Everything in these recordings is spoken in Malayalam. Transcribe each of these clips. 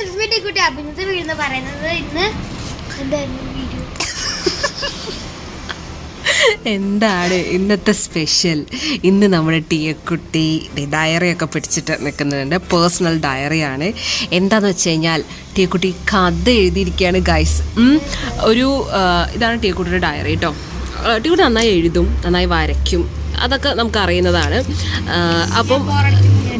സുസ്മിന്റെ കുട്ടി അഭിനന്ദ വീഴുന്ന പറയുന്നത് ഇന്ന് എന്തായിരുന്നു വീഡിയോ എന്താണ് ഇന്നത്തെ സ്പെഷ്യൽ ഇന്ന് നമ്മുടെ ടീയക്കുട്ടി ഡയറി ഒക്കെ പിടിച്ചിട്ട് നിൽക്കുന്നുണ്ട്. പേഴ്സണൽ ഡയറിയാണ് എന്താന്ന് വെച്ച് കഴിഞ്ഞാൽ ടീയക്കുട്ടി കഥ എഴുതിയിരിക്കുകയാണ് ഗൈസ് ഒരു ഇതാണ് ടീയക്കുട്ടിയുടെ ഡയറി കേട്ടോ ടീക്കുട്ടി നന്നായി എഴുതും നന്നായി വരയ്ക്കും. അതൊക്കെ നമുക്ക് അറിയുന്നതാണ്. അപ്പം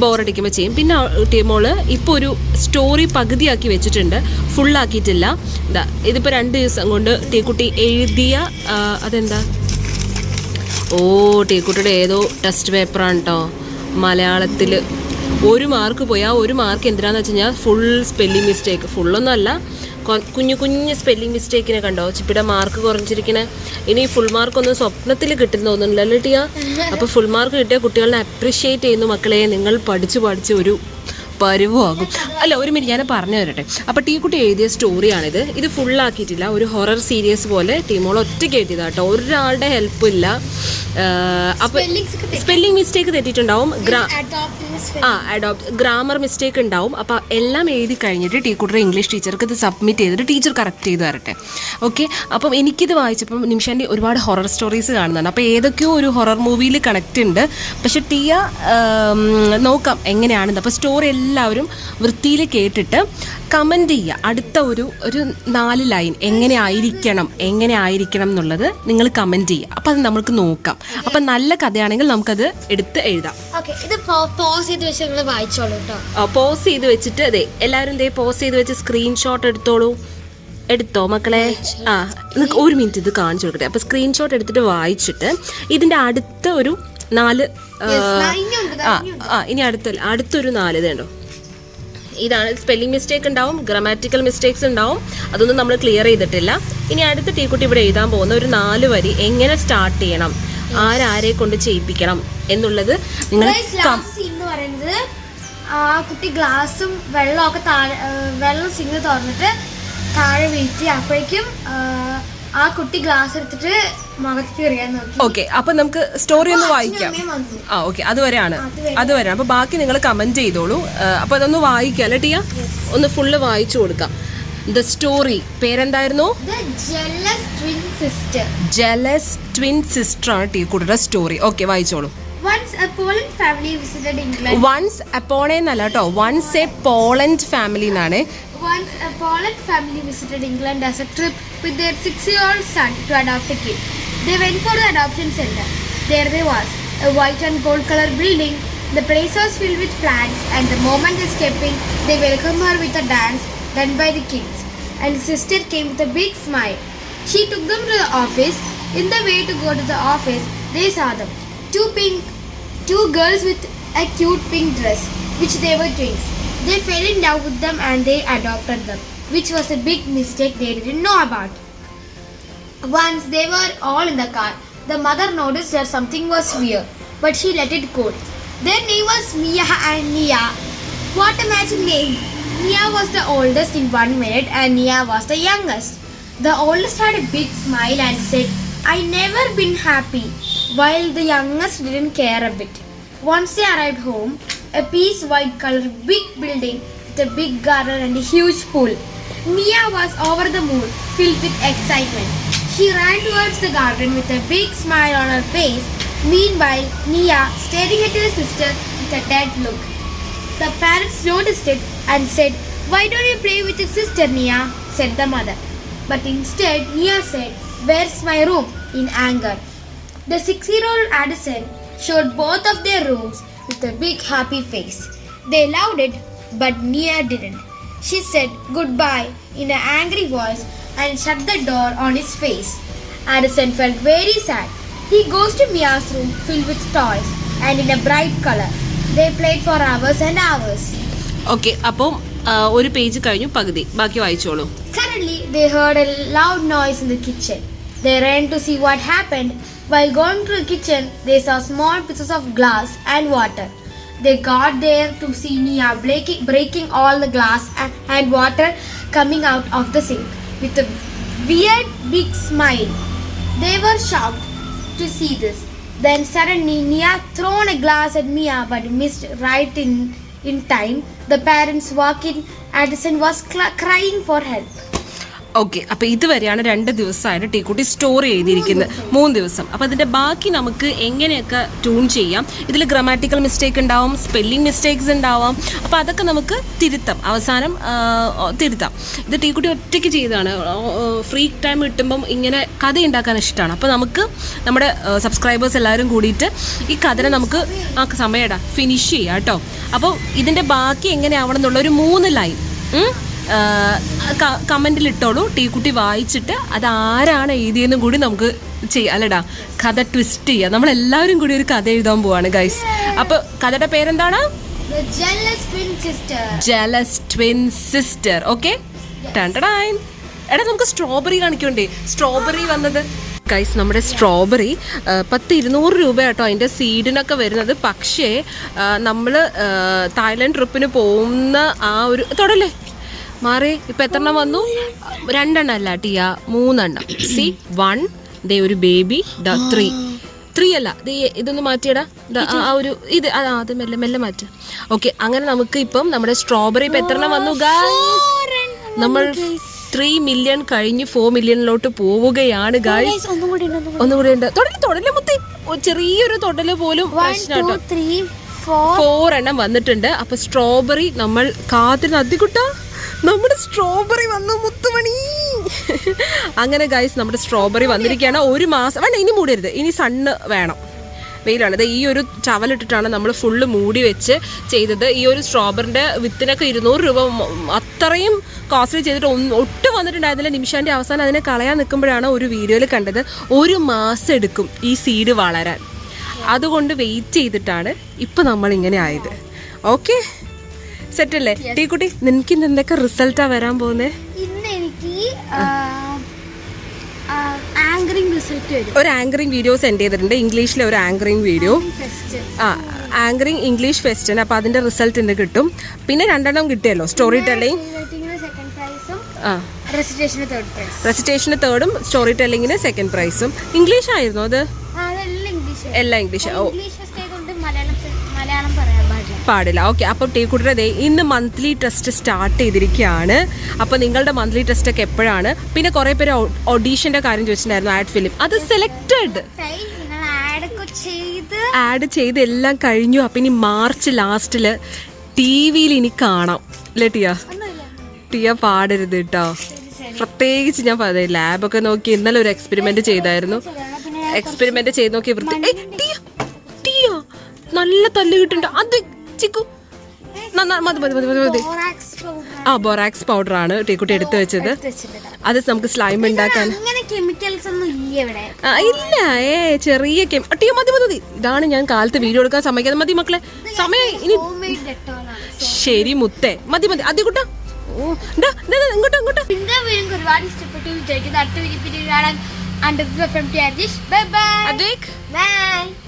ബോറടിക്കുമ്പോൾ ചെയ്യും. പിന്നെ ടീമോൾ ഇപ്പോൾ ഒരു സ്റ്റോറി പകുതിയാക്കി വെച്ചിട്ടുണ്ട്. ഫുള്ളാക്കിയിട്ടില്ല. ഇതാ ഇതിപ്പോൾ രണ്ട് ദിവസം കൊണ്ട് ടീക്കുട്ടി എഴുതിയ അതെന്താ? ഓ ടീക്കുട്ടിയുടെ ഏതോ ടെസ്റ്റ് പേപ്പറാണ് കേട്ടോ മലയാളത്തിൽ ഒരു മാർക്ക് പോയി. ആ ഒരു മാർക്ക് എന്തിനാന്ന് വെച്ച് കഴിഞ്ഞാൽ ഫുൾ സ്പെല്ലിംഗ് മിസ്റ്റേക്ക് ഫുള്ളൊന്നും അല്ല. കുഞ്ഞു കുഞ്ഞു സ്പെല്ലിംഗ് മിസ്റ്റേക്കിനെ കണ്ടോ? ചിപ്പിയുടെ മാർക്ക് കുറഞ്ഞിരിക്കണേ. ഇനി ഫുൾ മാർക്ക് ഒന്നും സ്വപ്നത്തിൽ കിട്ടുന്ന തോന്നുന്നില്ലല്ലോ ടിയ? അപ്പോൾ ഫുൾ മാർക്ക് കിട്ടിയ കുട്ടികളെ അപ്രീഷിയേറ്റ് ചെയ്യുന്നു മക്കളെ. നിങ്ങൾ പഠിച്ചു പഠിച്ച് ഒരു പരുവാകും. അല്ല ഒരു മിനിറ്റ് ഞാൻ പറഞ്ഞു തരട്ടെ. അപ്പോൾ ടീ കുട്ടി എഴുതിയ സ്റ്റോറിയാണിത്. ഇത് ഫുള്ളാക്കിയിട്ടില്ല. ഒരു ഹൊറർ സീരിയസ് പോലെ ടീമോൾ ഒറ്റയ്ക്ക് എഴുതിയതാണ് കേട്ടോ. ഒരാളുടെ ഹെൽപ്പ് ഇല്ല. അപ്പോൾ സ്പെല്ലിംഗ് മിസ്റ്റേക്ക് തെറ്റിയിട്ടുണ്ടാവും. ആ അഡോപ്റ്റ് ഗ്രാമർ മിസ്റ്റേക്ക് ഉണ്ടാവും. അപ്പോൾ എല്ലാം എഴുതി കഴിഞ്ഞിട്ട് ടീ കുട്ടിയുടെ ഇംഗ്ലീഷ് ടീച്ചർക്ക് ഇത് സബ്മിറ്റ് ചെയ്തിട്ട് ടീച്ചർ കറക്റ്റ് ചെയ്ത് തരട്ടെ. ഓക്കെ അപ്പം എനിക്കിത് വായിച്ചപ്പം നിമിഷാന്റെ ഒരുപാട് ഹൊറർ സ്റ്റോറീസ് കാണുന്നുണ്ട്. അപ്പോൾ ഏതൊക്കെയോ ഒരു ഹൊറർ മൂവിയിൽ കണക്റ്റ് ഉണ്ട്. പക്ഷെ ടിയ നോക്കാം എങ്ങനെയാണെന്ന്. അപ്പോൾ സ്റ്റോറി എല്ലാവരും വൃത്തിയിൽ കേട്ടിട്ട് കമന്റ് ചെയ്യുക. അടുത്ത ഒരു ഒരു നാല് ലൈൻ എങ്ങനെ ആയിരിക്കണം എങ്ങനെ ആയിരിക്കണം എന്നുള്ളത് നിങ്ങൾ കമന്റ് ചെയ്യുക. അപ്പോൾ അത് നമുക്ക് നോക്കാം. അപ്പം നല്ല കഥയാണെങ്കിൽ നമുക്കത് എടുത്ത് എഴുതാം. ഇത് പോസ് ചെയ്ത് വെച്ച് നിങ്ങൾ വായിച്ചോളൂ കേട്ടോ പോസ് ചെയ്ത് വെച്ചിട്ട് അതെ എല്ലാവരും ഇതേ പോസ് ചെയ്ത് വെച്ച് സ്ക്രീൻഷോട്ട് എടുത്തോളൂ. എടുത്തോ മക്കളെ? ആ നിങ്ങൾക്ക് ഒരു മിനിറ്റ് ഇത് കാണിച്ചു കൊടുക്കട്ടെ. അപ്പോൾ സ്ക്രീൻഷോട്ട് എടുത്തിട്ട് വായിച്ചിട്ട് ഇതിന്റെ അടുത്ത ഒരു നാല് ആ, ഇനി അടുത്ത അടുത്തൊരു നാല് ഇതേണ്ടോ? ഇതാണ് സ്പെല്ലിംഗ് മിസ്റ്റേക്ക് ഉണ്ടാവും ഗ്രാമാറ്റിക്കൽ മിസ്റ്റേക്സ് ഉണ്ടാവും. അതൊന്നും നമ്മൾ ക്ലിയർ ചെയ്തിട്ടില്ല. ഇനി അടുത്ത ടീക്കുട്ടി ഇവിടെ എഴുതാൻ പോകുന്ന ഒരു നാല് വരി എങ്ങനെ സ്റ്റാർട്ട് ചെയ്യണം? ആരാരെ കൊണ്ട് ചെയ്യിപ്പിക്കണം എന്നുള്ളത് നിങ്ങൾ പറയുന്നത് ആ കുട്ടി ഗ്ലാസും വെള്ളമൊക്കെ താഴെ വെള്ളം സിങ്ങ് തുറന്നിട്ട് താഴെ വീഴ്ത്തി. അപ്പോഴേക്കും ആ, കുട്ടി ഗ്ലാസ് എടുത്തിട്ട് ഓക്കെ അപ്പൊ നമുക്ക് സ്റ്റോറി ഒന്ന് വായിക്കാം. ആ ഓക്കെ അതുവരെയാണ്. അതുവരെ. അതുവരെ അപ്പൊ ബാക്കി നിങ്ങൾ കമന്റ് ചെയ്തോളൂ. അപ്പൊ അതൊന്ന് വായിക്കാം അല്ലെ ടിയ? ഒന്ന് ഫുള്ള് വായിച്ചു കൊടുക്കാം. ദ സ്റ്റോറി പേരെന്തായിരുന്നു. ജലസ് ട്വിൻ സിസ്റ്റർ ആണ് ടീ കുട്ടിയുടെ സ്റ്റോറി ഓക്കെ വായിച്ചോളൂ. വൺസ് അപ്പോളെ എന്നല്ല കേട്ടോ വൺസ് എ പോളൻഡ് ഫാമിലി എന്നാണ്. Once a Poland family visited England as a trip with their six-year-old son to adopt a kid. They went for the adoption center. There they was, a white and gold color building. The place was filled with plants and the moment they stepped in, they welcomed her with a dance done by the kids. And sister came with a big smile. She took them to the office. In the way to go to the office, they saw them. Two pink two girls with a cute pink dress, which they were twins. They fell in love with them and they adopted them, which was a big mistake they didn't know about. Once they were all in the car, the mother noticed that something was weird, but she let it go. Their name was Mia and Nia. What a matching name! Mia was the oldest in one minute and Nia was the youngest. The oldest had a big smile and said, I never been happy, while the youngest didn't care a bit. Once they arrived home, a piece white color big building with a big garden and a huge pool. Mia was over the moon, filled with excitement. She ran towards the garden with a big smile on her face. Meanwhile, Nia staring at her sister with a dead look. The parents noticed it and said, Why don't you play with your sister, Nia? said the mother. But instead, Nia said, Where's my room? in anger. The six year old Addison showed both of their rooms with a big happy face. They loved it, but Nia didn't. She said goodbye in an angry voice and shut the door on his face. Addison felt very sad. He goes to Mia's room filled with toys and in a bright color. They played for hours and hours. Okay അപ്പം ഒരു പേജ് കഴിഞ്ഞു പകുതി ബാക്കി വായിച്ചോളൂ Suddenly, they heard a loud noise in the kitchen. They ran to see what happened. While going to the kitchen, they saw small pieces of glass and water. They got there to see Nia breaking, breaking all the glass and, and water coming out of the sink with a weird big smile. They were shocked to see this. Then suddenly Nia thrown a glass at Mia but missed right in, in time The parents walk in. Addison was crying for help. Okay അപ്പൊ ഇതുവരെയാണ് രണ്ട് ദിവസമായിട്ട് ടീക്കുട്ടി സ്റ്റോർ ചെയ്തിരിക്കുന്നത്. മൂന്ന് ദിവസം. അപ്പൊ അതിന്റെ ബാക്കി നമുക്ക് എങ്ങനെയൊക്കെ ട്യൂൺ ചെയ്യാം? ഇതിൽ ഗ്രാമാറ്റിക്കൽ മിസ്റ്റേക്ക് ഉണ്ടാവും സ്പെല്ലിംഗ് മിസ്റ്റേക്സ് ഉണ്ടാവാം. അപ്പൊ അതൊക്കെ നമുക്ക് തിരുത്താം. അവസാനം തിരുത്താം. ഇത് ടീക്കുട്ടി ഒറ്റയ്ക്ക് ചെയ്തതാണ്. ഫ്രീ ടൈം കിട്ടുമ്പം ഇങ്ങനെ കഥ ഉണ്ടാക്കാൻ ഇഷ്ടമാണ്. അപ്പോൾ നമുക്ക് നമ്മുടെ സബ്സ്ക്രൈബേഴ്സ് എല്ലാവരും കൂടിയിട്ട് ഈ കഥനെ നമുക്ക് ആ സമയടാ ഫിനിഷ് ചെയ്യാം കേട്ടോ. അപ്പോൾ ഇതിന്റെ ബാക്കി എങ്ങനെയാവണം എന്നുള്ള ഒരു മൂന്ന് ലൈൻ കമന്റിൽ ഇട്ടോളൂ ടീക്കുട്ടി വായിച്ചിട്ട് അത് ആരാണ് എഴുതിയെന്നും കൂടി നമുക്ക് ചെയ്യാം. അല്ലടാ കഥ ട്വിസ്റ്റ് ചെയ്യാം. നമ്മളെല്ലാവരും കൂടി ഒരു കഥ എഴുതാൻ പോവാണ് ഗൈസ് അപ്പോൾ കഥയുടെ പേരെന്താണ്. ജലസ് ട്വിൻ സിസ്റ്റർ ഓക്കെ എടാ നമുക്ക് സ്ട്രോബെറി കാണിക്കണ്ടേ? സ്ട്രോബെറി വന്നത്? ഗൈസ് നമ്മുടെ സ്ട്രോബെറി പത്ത് ഇരുന്നൂറ് രൂപ കേട്ടോ അതിന്റെ സീഡിനൊക്കെ വരുന്നത്. പക്ഷേ നമ്മൾ തായ്ലൻഡ് ട്രിപ്പിന് പോകുന്ന ആ ഒരു തൊടല്ലേ? മാറി. ഇപ്പൊ എത്രണ്ണം വന്നു? രണ്ടെണ്ണം അല്ല ടിയ. മൂന്നെണ്ണം. C one. ദേ ഒരു ബേബി. The three. ത്രീ അല്ല. ദേ ഇതൊന്ന് മാറ്റിയടാ. ആ ഒരു ഇത്. ആ അത് മെല്ലെ മെല്ലെ മാറ്റ്. ഓക്കെ അങ്ങനെ നമുക്ക് ഇപ്പം നമ്മുടെ സ്ട്രോബെറി ഇപ്പൊ എത്രണ്ണം വന്നു ഗായ്സ്? നമ്മൾ ത്രീ മില്യൺ കഴിഞ്ഞ് ഫോർ മില്യണിലോട്ട് പോവുകയാണ് ഗായ്സ്. ഒന്നുകൂടി ഉണ്ട്. തൊടൽ തൊടൽ മുത്തി. ചെറിയൊരു തൊടൽ പോലും പ്രശ്നമാട്ടോ ഫോർ. എണ്ണം വന്നിട്ടുണ്ട്. അപ്പൊ സ്ട്രോബെറി നമ്മൾ കാത്തിരുന്ന്. അധികുട്ട നമ്മുടെ സ്ട്രോബെറി വന്നു മുത്തുമണി. അങ്ങനെ ഗൈസ് നമ്മുടെ സ്ട്രോബെറി വന്നിരിക്കുകയാണ്. ഒരു മാസം വേണ്ട ഇനി മൂടരുത്. ഇനി സണ്ണ് വേണം. വെയിലാണ്. ഇത് ഈ ഒരു ചവലിട്ടിട്ടാണ് നമ്മൾ ഫുള്ള് മൂടി വെച്ച് ചെയ്തത്. ഈ ഒരു സ്ട്രോബെറിന്റെ വിത്തിനൊക്കെ ഇരുന്നൂറ് രൂപ അത്രയും കോസ്റ്റ്ലി ചെയ്തിട്ട് ഒട്ടും വന്നിട്ടുണ്ടായിരുന്നില്ല. നിമിഷാന്റെ അവസാനം അതിനെ കളയാൻ നിൽക്കുമ്പോഴാണ് ഒരു വീഡിയോയിൽ കണ്ടത്. ഒരു മാസം എടുക്കും ഈ സീഡ് വളരാൻ. അതുകൊണ്ട് വെയിറ്റ് ചെയ്തിട്ടാണ് ഇപ്പം നമ്മളിങ്ങനെ ആയത്. ഓക്കെ സെറ്റ് അല്ലേ? ടീ കുട്ടി നിനക്ക് ഇന്ന് എന്തൊക്കെ റിസൾട്ടാ വരാൻ പോകുന്നേ? ഇന്ന് എനിക്ക് ആങ്കറിംഗ് റിസൾട്ട് വരും. ഒരു ആങ്കറിങ് വീഡിയോ സെൻഡ് ചെയ്തിട്ടുണ്ട്. ഇംഗ്ലീഷിലെ ഒരു ആങ്കറിങ് വീഡിയോ ആ ആങ്കറിങ് ഇംഗ്ലീഷ് ഫെസ്റ്റിന് അപ്പോൾ അതിന്റെ റിസൾട്ട് ഇന്ന് കിട്ടും. പിന്നെ രണ്ടെണ്ണം കിട്ടിയല്ലോ സ്റ്റോറി ടെല്ലിംഗ് ആ. റെസിറ്റേഷന് തേർഡ് സ്റ്റോറി ടെല്ലിങ്ങിന് സെക്കൻഡ് പ്രൈസും ഇംഗ്ലീഷ് ആയിരുന്നു അത്? ഇംഗ്ലീഷ് എല്ലാം ഇംഗ്ലീഷ് ഓ. പാടില്ല. ഓക്കെ അപ്പോൾ ടീക്കുട്ടിയുടെ ദേ ഇന്ന് മന്ത്ലി ടെസ്റ്റ് സ്റ്റാർട്ട് ചെയ്തിരിക്കുകയാണ്. അപ്പോൾ നിങ്ങളുടെ മന്ത്ലി ടെസ്റ്റ് ഒക്കെ എപ്പോഴാണ്? പിന്നെ കുറേ പേര് ഓഡീഷന്റെ കാര്യം ചോദിച്ചിട്ടുണ്ടായിരുന്നു ആഡ് ഫിലിം. അത് സെലക്റ്റഡ് ആഡ് ചെയ്ത്. എല്ലാം കഴിഞ്ഞു. അപ്പം ഇനി മാർച്ച് ലാസ്റ്റിൽ ടി വിയിൽ ഇനി കാണാം. അല്ലേ ടിയ? ടിയ പാടരുത് കേട്ടോ പ്രത്യേകിച്ച് ഞാൻ പറയാം ലാബൊക്കെ നോക്കി ഇന്നലെ ഒരു എക്സ്പെരിമെന്റ് ചെയ്തായിരുന്നു. എക്സ്പെരിമെന്റ് ചെയ്ത് നോക്കി വൃത്തി നല്ല തല്ല് കിട്ടുന്നുണ്ട്. അത് ചിക്കു. മതി മതി മതി മതി ആ ബൊറാക്സ് പൗഡർ ആണ് ടീക്കുട്ടി എടുത്തു വെച്ചത്. അത് നമുക്ക് സ്ലൈം ഉണ്ടാക്കാൻ ഇല്ല ഏ ചെറിയ കെമി മതി മതി ഇതാണ് ഞാൻ കാലത്ത് വീഡിയോ എടുക്കാൻ സമ്മതിക്കാതെ. മതി മക്കളെ സമയം ഇനി ശരി മുത്തേ. മതി മതി. അതി കുട്ടാ ഇങ്ങോട്ടോ ഇങ്ങോട്ടോ. ഒരുപാട് ഇഷ്ടപ്പെട്ടു. വിചാരിക്കുന്നു അടുത്ത വീഡിയോ കാണാൻ അണ്ടർ ഫ്രം ബൈ ബൈ